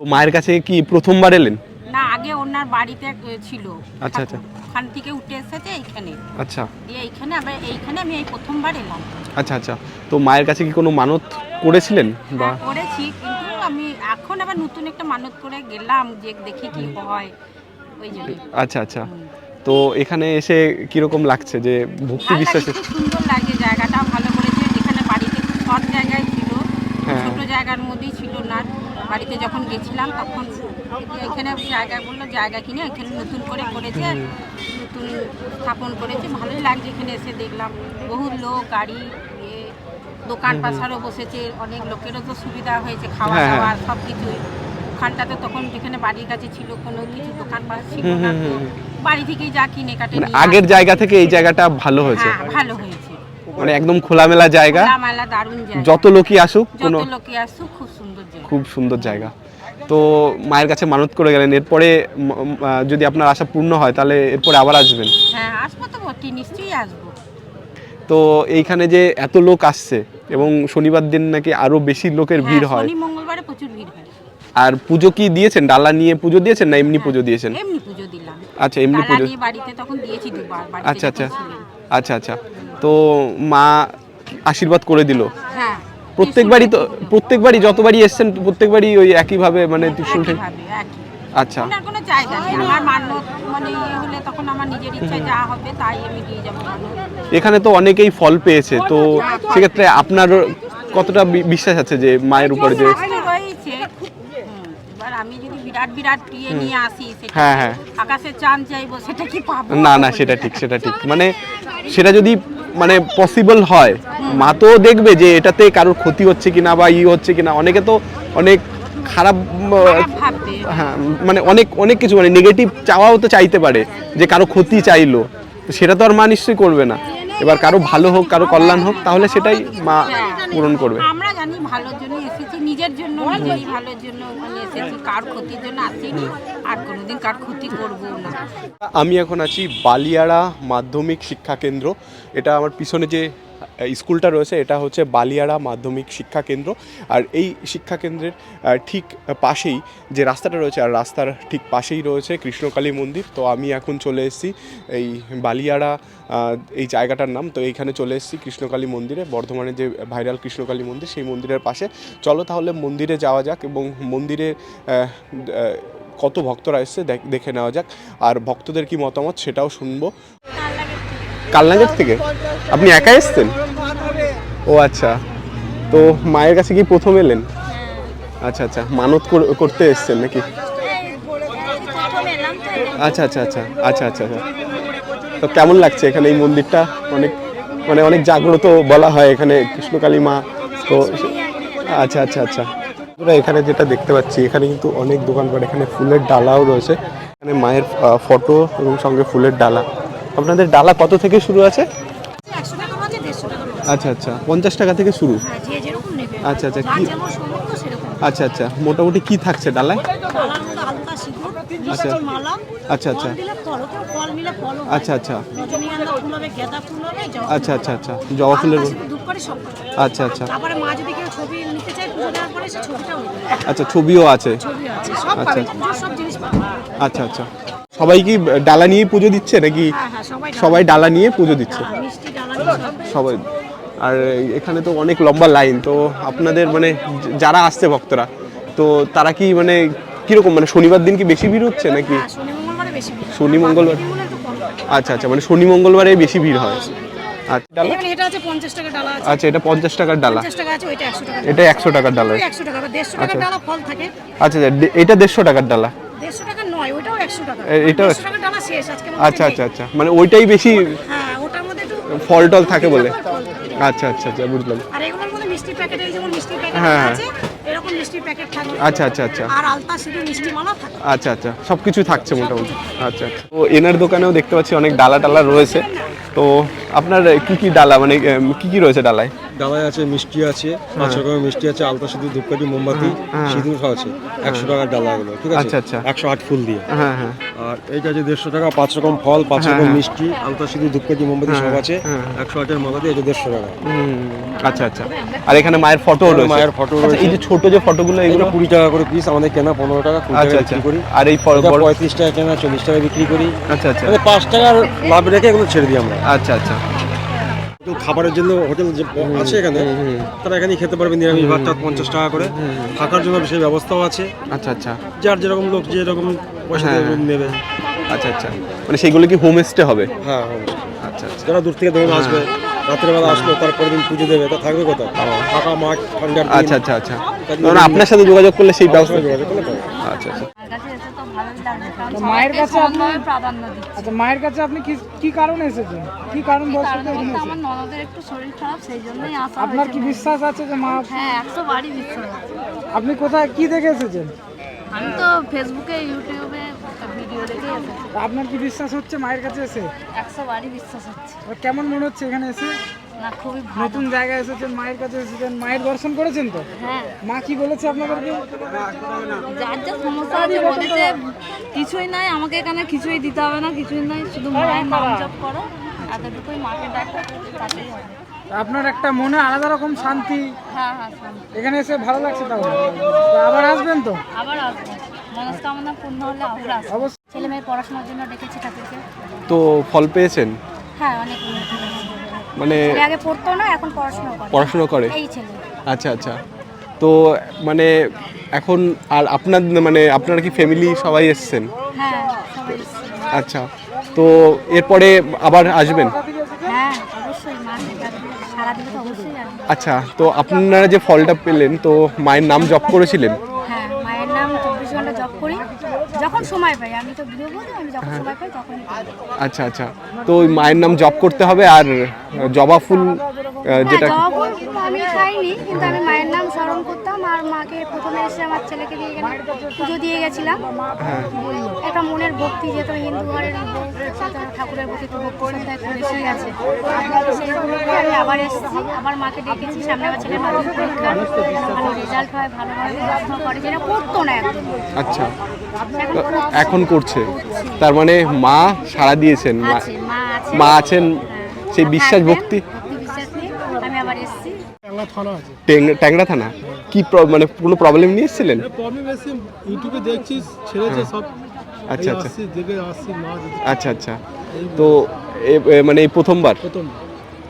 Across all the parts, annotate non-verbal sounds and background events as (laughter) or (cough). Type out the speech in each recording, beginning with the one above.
তো মায়ের কাছে কি প্রথমবার এলেন? না আগে ওনার বাড়িতে ছিল। আচ্ছা, আচ্ছা। ওখান থেকে উঠে এসেছে এইখানে। আচ্ছা। দিয়ে এইখানে আবার এইখানে আমি এই প্রথমবার এলাম। আচ্ছা আচ্ছা। তো মায়ের কাছে কি কোনো মানত করেছিলেন? বা হ্যাঁ, করেছি কিন্তু আমি এখন আবার নতুন একটা মানত করে গেলাম যে দেখি কি হয়। ওই জন্য। আচ্ছা আচ্ছা। তো এখানে এসে কীরকম লাগছে যে ভক্তি বিশ্বাসে খুব সুন্দর লাগে জায়গাটা ভালো করেছে। যেখানে বাড়িতে শর্ট জায়গায় ছিল হ্যাঁ। ছোট জায়গার মধ্যেই ছিল না। বাড়িতে যখন গেছিলাম তখন এখানে জায়গা বলল জায়গা কিনে এখানে নতুন করে করেছে নতুন স্থাপন করেছে। ভালোই লাগছে এখানে এসে দেখলাম। বহু লোক গাড়ি ইয়ে, দোকান পাশারও বসেছে অনেক লোকেরও তো সুবিধা হয়েছে খাওয়া হ্যাঁ, হ্যাঁ। দাওয়া সব কিছুই ওখানটাতে তখন যেখানে বাড়ির কাছে ছিল কোনো কিছু দোকান পাশ ছিল না। তো বাড়ি থেকেই যা কিনে কাটে মানে আগের জায়গা থেকে এই জায়গাটা ভালো হয়েছে? হ্যাঁ ভালো হয়েছে। মানে একদম খোলামেলা জায়গা? খোলামেলা দারুণ জায়গা। যত লোকই আসুক যত লোকই আসুক খুব খুব সুন্দর জায়গা। তো মায়ের কাছে মানত করে গেলেন। এরপরে যদি আপনার আশা পূর্ণ হয় তাহলে এরপরে আবার আসবেন। হ্যাঁ আসব তো বটি নিশ্চয়ই আসব। তো এইখানে যে এত লোক আসছে এবং শনিবার দিন নাকি আরও বেশি লোকের ভিড় হ্যাঁ, হয় শনি মঙ্গলবারে প্রচুর ভিড় হয়। আর পুজো কি দিয়েছেন? ডালা নিয়ে পুজো দিয়েছেন না এমনি পুজো দিয়েছেন? এমনি পুজো দিলাম। আচ্ছা এমনি পুজো বাড়িতে তখন দিয়েছি দুবার আচ্ছা আচ্ছা। আচ্ছা আচ্ছা। তো মা আশীর্বাদ করে দিল। হ্যাঁ প্রত্যেকবারই তো প্রত্যেকবারই যতবারই এসছেন প্রত্যেকবারই ওই একইভাবে মানে ত্রিশুল আচ্ছা। ওনার কোনো চাহিদা নেই। আমার মানত মানে ইয়ে হলে তখন আমার নিজের ইচ্ছা যা হবে তাই আমি দিয়ে যাব। এখানে তো অনেকেই ফল পেয়েছে তো সেক্ষেত্রে আপনার কতটা বিশ্বাস আছে যে মায়ের উপরে যে রয়েছে। এবার আমি যদি বিরাট বিরাট নিয়ে আসি সেটা হ্যাঁ, হ্যাঁ। আকাশে চাঁদ চাইব সেটা কি পাবো? না না সেটা ঠিক সেটা ঠিক। মানে (laughs) সেটা যদি মানে পসিবল হয় মা তো দেখবে যে এটাতে কারোর ক্ষতি হচ্ছে কিনা বা ই হচ্ছে কিনা। অনেকে তো অনেক খারাপ হ্যাঁ মানে অনেক অনেক কিছু মানে নেগেটিভ চাওয়াও তো চাইতে পারে যে কারও ক্ষতি চাইলো। সেটা তো আর মা নিশ্চয়ই করবে না। এবার কারও ভালো হোক কারও কল্যাণ হোক তাহলে সেটাই মা পূরণ করবে। আমরা জানি ভালোর জন্য এসেছি নিজের জন্য নিজেরই ভালোর জন্য মানে এসেছি কার ক্ষতির জন্য আসিনি আর কোনোদিন কার ক্ষতি করব না। আমি এখন আছি বালিয়াড়া মাধ্যমিক শিক্ষা কেন্দ্র। এটা আমার পিছনে যে স্কুলটা রয়েছে এটা হচ্ছে বালিয়াড়া মাধ্যমিক শিক্ষা কেন্দ্র। আর এই শিক্ষা কেন্দ্রের ঠিক পাশেই যে রাস্তাটা রয়েছে আর রাস্তার ঠিক পাশেই রয়েছে কৃষ্ণকালী মন্দির। তো আমি এখন চলে এসেছি এই বালিয়াড়া এই জায়গাটার নাম। তো এইখানে চলে এসেছি কৃষ্ণকালী মন্দিরে বর্ধমানে যে ভাইরাল কৃষ্ণকালী মন্দির সেই মন্দিরের পাশে। চলো তাহলে মন্দিরে যাওয়া যাক এবং মন্দিরে কত ভক্তরা এসছে দেখ- দেখে নেওয়া যাক। আর ভক্তদের কি মতামত সেটাও শুনব। কালনাগের থেকে। আপনি একা এসছেন? ও আচ্ছা। তো মায়ের কাছে কি প্রথম এলেন? আচ্ছা আচ্ছা। মানত করতে এসছেন নাকি? আচ্ছা আচ্ছা আচ্ছা। আচ্ছা আচ্ছা আচ্ছা। তো কেমন লাগছে এখানে এই মন্দিরটা? অনেক মানে অনেক জাগ্রত বলা হয় এখানে কৃষ্ণকালী মা। তো আচ্ছা আচ্ছা আচ্ছা। আমরা এখানে যেটা দেখতে পাচ্ছি, এখানে কিন্তু অনেক দোকানপাট, এখানে ফুলের ডালাও রয়েছে। এখানে মায়ের ফটো এবং সঙ্গে ফুলের ডালা। আপনাদের ডালা কত থেকে শুরু আছে? আচ্ছা আচ্ছা। পঞ্চাশ টাকা থেকে শুরু। হ্যাঁ যে যেরকম নেবে। আচ্ছা, আচ্ছা, যার কি- যেমন সমর্থ সেরকম। আচ্ছা আচ্ছা। মোটামুটি কি থাকছে ডালায়? মধ্যে সিঁদুর আচ্ছা। মালা আচ্ছা, আচ্ছা। ফল নিলে ফল আচ্ছা আচ্ছা। রজনীগন্ধা ফুল হবে গেঁদা ফুল হবে জবা আচ্ছা আচ্ছা আচ্ছা। জবা ফুলের সব আচ্ছা আচ্ছা। তারপরে মা যদি কেউ ছবি নিতে চায় পুজো দেওয়ার পরে সে ছবিটাও আচ্ছা ছবিও আছে। ছবি আছে সব আচ্ছা। পাবে সব জিনিস পাবে। আচ্ছা আচ্ছা। সবাই কি ডালা নিয়ে পুজো দিচ্ছে নাকি হ্যাঁ হ্যাঁ সবাই ডালা- নিয়ে পুজো দিচ্ছে। সবাই আর এখানে তো অনেক লম্বা লাইন তো আপনাদের মানে যারা আসছে ভক্তরা তো তারা কি মানে কীরকম মানে শনিবার দিন কি বেশি ভিড় হচ্ছে নাকি? হ্যাঁ, শনি মঙ্গলবারে হয়। হয়। আচ্ছা আচ্ছা মানে শনি মঙ্গলবারে বেশি ভিড় হয়। আচ্ছা এটা পঞ্চাশ আচ্ছা টাকার ডালা। এটা একশো টাকার ডালা। আচ্ছা। আচ্ছা এটা দেড়শো টাকার ডালা। এটাও আচ্ছা আচ্ছা আচ্ছা মানে ওইটাই বেশি হ্যাঁ ওটার মধ্যে একটু ফল টল থাকে বলে। আচ্ছা আচ্ছা আচ্ছা বুঝলাম। আর এগুলোর মধ্যে মিষ্টি প্যাকেট এই যেমন মিষ্টি প্যাকেট হ্যাঁ। আছে এরকম মিষ্টি প্যাকেট থাকে। আচ্ছা আচ্ছা আচ্ছা। আর আলতা শুধু মিষ্টি মালা থাকে। আচ্ছা আচ্ছা সব কিছু থাকছে মোটামুটি। আচ্ছা আচ্ছা। তো এনার দোকানেও দেখতে পাচ্ছি অনেক ডালা টালা রয়েছে তো আপনার কি কি ডালা মানে কি কি রয়েছে ডালায়? ডালায় আছে মিষ্টি আছে পাঁচ রকমের মিষ্টি আছে আলতা সিঁদুর ধূপকাঠি মোমবাতি সিঁদুর সব আছে। একশো টাকার ডালাগুলো ঠিক আছে? আচ্ছা, আচ্ছা। একশো আট ফুল দিয়ে। হ্যাঁ হ্যাঁ। আর এইটা যে দেড়শো টাকা পাঁচ রকম ফল পাঁচ হ্যাঁ, রকম হ্যাঁ। মিষ্টি আলতা সিঁদুর ধূপকাঠি মোমবাতি সব আছে। হ্যাঁ। একশো আটের মালা দিয়ে এটা দেড়শো টাকা। হুম, আচ্ছা আচ্ছা। আর এখানে মায়ের ফটো রয়েছে। মায়ের ফটো রয়েছে এই যে ছোট যে ফটোগুলো এগুলো কুড়ি টাকা করে পিস আমাদের কেনা পনেরো টাকা কুড়ি আচ্ছা টাকা আচ্ছা। বিক্রি করি। আর এই ফটো পঁয়ত্রিশ টাকা কেনা চল্লিশ টাকা বিক্রি করি। আচ্ছা আচ্ছা। পাঁচ টাকার লাভ রেখে এগুলো ছেড়ে দিই আমরা। আচ্ছা আচ্ছা। খাবারের জন্য হোটেল যে আছে এখানে তারা এখানেই খেতে পারবে নিরামিষ ভাতটা পঞ্চাশ টাকা করে। থাকার জন্য সেই ব্যবস্থাও আছে। আচ্ছা আচ্ছা। যার যেরকম লোক যেরকম পয়সা দিয়ে হ্যাঁ। নেবে। আচ্ছা আচ্ছা। মানে সেগুলো কি হোম স্টে হবে? হ্যাঁ হ্যাঁ। আচ্ছা আচ্ছা। যারা দূর থেকে ধরুন আসবে রাতের বেলা আসলো তারপরের দিন পুজো দেবে তা থাকবে কোথাও ফাঁকা মাঠ ঠান্ডার আচ্ছা আচ্ছা আচ্ছা। আপনার সাথে যোগাযোগ করলে সেই ব্যবস্থা যোগাযোগ করলে আচ্ছা আচ্ছা আমার কাছে এসে তো ভালোই লাগছে কারণ তো মায়ের কাছে আপনি- প্রাধান্য দিচ্ছি। আচ্ছা মায়ের কাছে আপনি কি কি কারণে এসেছেন? কি কারণ বলতে? আমার ননদের একটু শরীর খারাপ সেই জন্যই আসা আপনার কি বিশ্বাস আছে যে মা হ্যাঁ একশো বারই বিশ্বাস আপনি কোথায় কি দেখে এসেছেন? আমি তো ফেসবুকে ইউটিউবে আপনার কি বিশ্বাস হচ্ছে মায়ের কাছে এসে? একশো বারই বিশ্বাস হচ্ছে। কেমন মনে হচ্ছে এখানে এসে? না খুবই নতুন জায়গায় এসেছেন মায়ের কাছে এসেছেন মায়ের দর্শন করেছেন তো? হ্যাঁ। মা কি বলেছে আপনাদেরকে? যার যা সমস্যা আছে বলেছে কিছুই নাই আমাকে এখানে কিছুই দিতে হবে না কিছুই নাই শুধু মায়ের নাম জপ করো এতটুকুই মাকে ডাকো তাতেই হবে। আপনার একটা মনে আলাদা রকম শান্তি। হ্যাঁ হ্যাঁ। এখানে এসে ভালো লাগছে তাহলে? আবার আসবেন তো? আবার আসব। মনস্কামনা পূর্ণ হলে আবার ছেলে মেয়ের পড়াশোনার জন্য ডেকেছি ঠাকুরকে তো ফল পেয়েছেন? হ্যাঁ অনেক উন্নতি হয়েছে। মানে ছেলে আগে পড়তো না এখন পড়াশোনা করে। পড়াশোনা করে? এই ছেলে। আচ্ছা আচ্ছা। তো মানে এখন আর আপনার মানে আপনারা কি ফ্যামিলি সবাই এসছেন? হ্যাঁ সবাই আচ্ছা তো এরপরে আবার আসবেন? হ্যাঁ অবশ্যই মা ডাকবে। তো অবশ্যই আসবে। আচ্ছা তো আপনারা যে ফলটা পেলেন তো মায়ের নাম জপ করেছিলেন হ্যাঁ মায়ের নাম চব্বিশ ঘণ্টা জব করি যখন সময় পাই আমি তো গৃহবধূ আমি যখন সময় পাই তখনই করি। আচ্ছা আচ্ছা। তো ওই মায়ের নাম জপ করতে হবে আর জবা ফুল হ্যাঁ যেটা ফুল আমি খাইনি কিন্তু আমি মায়ের নাম স্মরণ করতাম আর মাকে প্রথমে এসে আমার ছেলেকে দিয়ে এখানে পুজো দিয়ে গেছিলাম। একটা মনের ভক্তি যেহেতু হিন্দু ঘরের ঠাকুরের প্রতি ভক্তি শ্রদ্ধা একটু বেশি আছে সেইগুলো করে আমি আবার এসেছি আবার মাকে ডেকেছি সামনে আমার ছেলের মাধ্যমিক পরীক্ষা ভালো রেজাল্ট হয় ভালোভাবে পড়াশোনা করে যেটা করতো না একদম আচ্ছা এখন তো করছে। এখন করছে। তার মানে মা সাড়া দিয়েছেন মা- আছে মা আছে। মা আছেন হ্যাঁ। সেই বিশ্বাস ভক্তি ভক্তি? বিশ্বাস নিয়ে আমি আবার এসেছি। টেং- ট্যাংরা থানা? কি প্র- মানে কোনো প্রবলেম নিয়ে এসেছিলেন? প্রবলেম এসে ইউটিউবে দেখছিস ছেড়েছে সব। আচ্ছা এই আচ্ছা। আসছি দেখে আসছি মা যদি আচ্ছা আচ্ছা। তো এ- এ- মানে এই প্রথমবার? প্রথম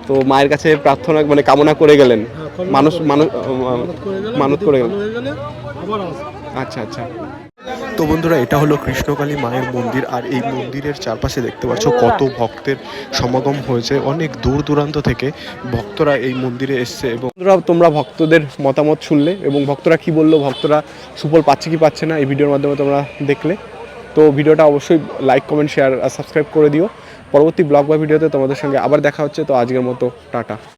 তো মায়ের কাছে প্রার্থনা মানে কামনা করে গেলেন? হ্যাঁ, মানুষ মানুষ মানত করে গেলেন আচ্ছা আচ্ছা। তো বন্ধুরা এটা হলো কৃষ্ণকালী মায়ের মন্দির আর এই মন্দিরের চারপাশে দেখতে পাচ্ছ কত ভক্তের সমাগম হয়েছে। অনেক দূর দূরান্ত থেকে ভক্তরা এই মন্দিরে এসছে এবং বন্ধুরা তোমরা ভক্তদের মতামত শুনলে এবং ভক্তরা কি বলল ভক্তরা সুফল পাচ্ছে কি পাচ্ছে না এই ভিডিওর মাধ্যমে তোমরা দেখলে। তো ভিডিওটা অবশ্যই লাইক কমেন্ট শেয়ার আর সাবস্ক্রাইব করে দিও। পরবর্তী ব্লগ বা ভিডিওতে তোমাদের সঙ্গে আবার দেখা হচ্ছে তো আজকের মতো টাটা।